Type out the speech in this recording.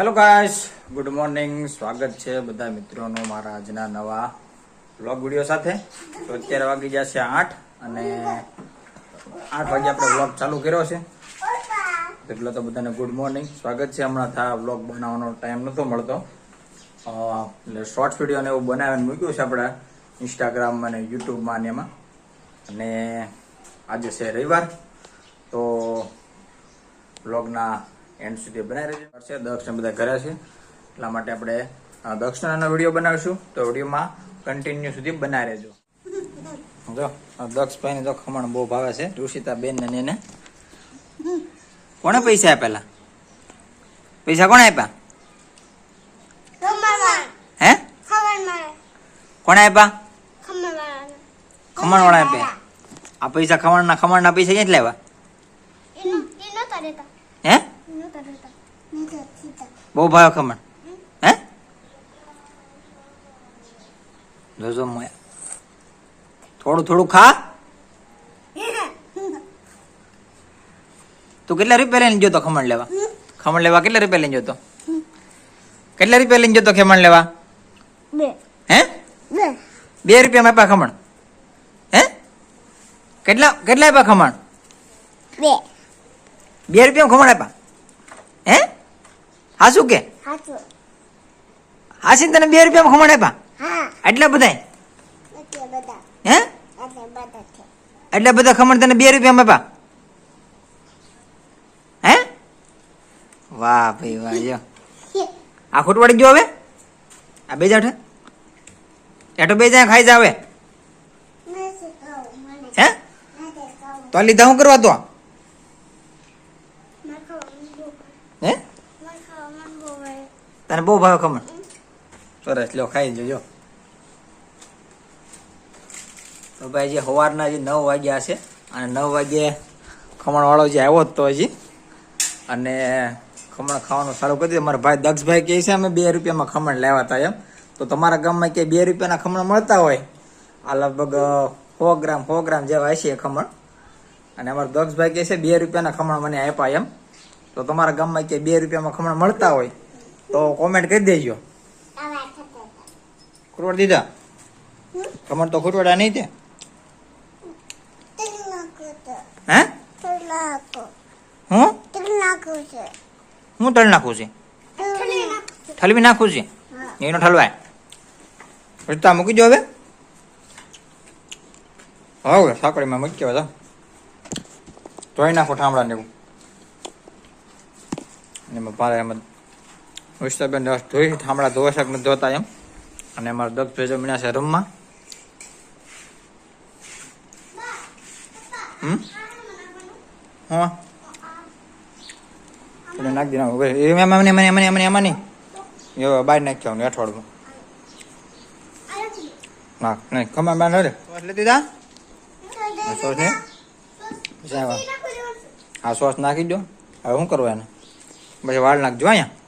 Hello guys good morning સ્વાગત છે બધા મિત્રોનો મારા આજના નવા વ્લોગ વીડિયો સાથે. તો અત્યારે વાગી જશે આઠ અને આઠ વાગે આપણે વ્લોગ ચાલુ કર્યો છે. એટલે તો બધાને ગુડ મોર્નિંગ સ્વાગત છે. હમણાં થા વ્લોગ બનાવવાનો ટાઈમ નહોતો મળતો. એટલે શોર્ટ વીડિયો ને એવું બનાવીને મૂક્યું છે આપણે ઇન્સ્ટાગ્રામમાં અને યુટ્યુબમાં ને એમાં. અને આજે છે રવિવાર. તો વ્લોગના એન્ડ સુધી બનાવી રહેજો છે. દક્ષને બધા ઘરે છે. એટલા માટે આપણે અ, દક્ષનાનો વીડિયો બનાવીશું. તો વિડીયોમાં કન્ટિન્યુ સુધી બનાવી રહેજો. જો આ દક્ષભાઈને તો ખમણ બહુ ભાવે છે. ઋષિતા બેન ને એને કોણે પૈસા આપેલા પૈસા કોણે આપ્યા? હે? કોણે આપ્યા? ખમણ વાળા આપ્યા. આ પૈસા ખમણના ખમણના પૈસા ક્યાંથી લાવ્યા? હે બહુ ભાવ ખમણ. હે? જોજો મોયા. થોડું થોડું ખા. તું કેટલા રૂપિયા લઈને જોતો ખમણ લેવા? ખમણ લેવા કેટલા રૂપિયા લઈને જોતો કેટલા રૂપિયા લઈને જોતો ખમણ લેવા? હે? બે. રૂપિયામાં આપ્યા ખમણ. હે? કેટલા કેટલા આપ્યા ખમણ? બે. રૂપિયામાં ખમણ આપ્યા? હા શું કે હાસીને તને બે રૂપિયામાં ખમણ આપ્યા? એટલા બધા. હે? એટલા બધા ખમણ તને બે રૂપિયામાં આપ્યા? હે? વાહ ભાઈ વાહ જો. આ ખોટવાડી ગયો હવે? આ બે જાઠે એટો બે જાય ખાઈ જાવે હે? તો લીધા હું કરવા તો હે તને બહુ ભાવે ખમણ. સરસ લો ખાઈ જોજો તો ભાઈ, જે સવારના જે નવ વાગ્યા છે, અને નવ વાગ્યે ખમણવાળો જે આવ્યો તો હજી. અને ખમણ ખાવાનું સારું કરી દીધું. મારા ભાઈ દક્ષભાઈ કહે છે, અમે બે રૂપિયામાં ખમણ લેવા હતા એમ. તો તમારા ગામમાં કે બે રૂપિયાના ખમણ મળતા હોય? આ લગભગ સો ગ્રામ સો ગ્રામ જેવા હશે ખમણ. અને અમારા દક્ષભાઈ કહે છે, બે રૂપિયાના ખમણ મને આપ્યા એમ. તો તમારા ગામમાં કે બે રૂપિયામાં ખમણ મળતા હોય? તો કોમેન્ટ કરી દેજો. ખોટવાડ દીધા? કમર તો ખોટવાડા નહીં તે હે? હું? હું તળ નાખું છું? ઠલવી નાખું છું? એનો ઠલવાય. રસ્તા મૂકી દો હવે. હવે સાંકળીમાં મૂકી હવે ધોઈ નાખો ઠામડા ને એવું. અને એમાં એમ વિસ્તારબેન ધોઈ હમણાં ધોવા શાક નથી ધોતા એમ. અને અમારા દક્ષ ભેજો મીણા છે રૂમમાં. હા. એટલે નાખી દેના એમાં મને મને મને એમાં નહીં બહાર અઠવાડિયું ના નહીં ખમા બાર રે. એટલે દીધા? સોસ ને આ સોસ નાખી દો હવે શું કરવા એને? પછી વાળ નાખજો અહીંયા.